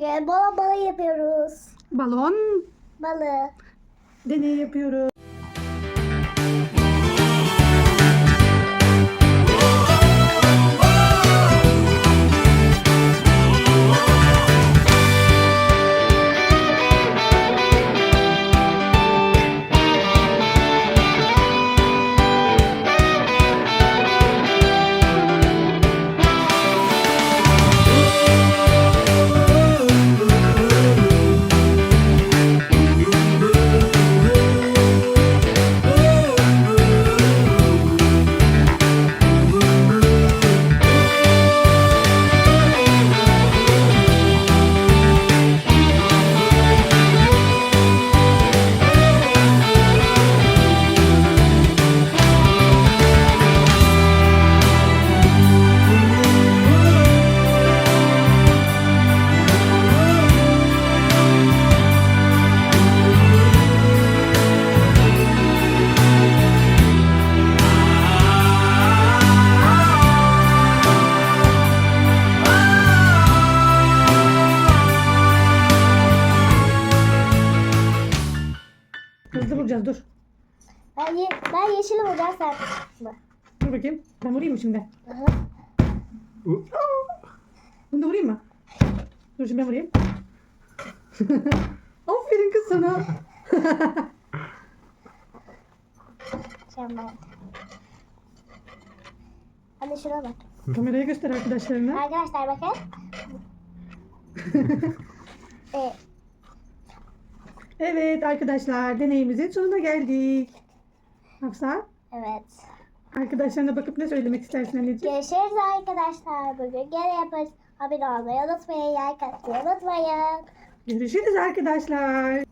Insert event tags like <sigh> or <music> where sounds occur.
Balon balığı yapıyoruz. Balon Balığı. deney yapıyoruz. Vuracağız dur. Ben, ye ben yeşili vuracağım sen. Dur bakayım. Ben vurayım mı şimdi? Aha. Bunu da vurayım mı? Dur şimdi ben vurayım. <laughs> Aferin kız sana. <laughs> Ben. Hadi şuna bak. Kameraya göster arkadaşlarına. Arkadaşlar bakın. <laughs> evet. Evet arkadaşlar deneyimizin sonuna geldik. Hafsa Evet. arkadaşlarına bakıp ne söylemek istersin anneciğim? Görüşürüz arkadaşlar. Bugün gene yaparız. Abone olmayı unutmayın. Like atmayı unutmayın. Görüşürüz arkadaşlar.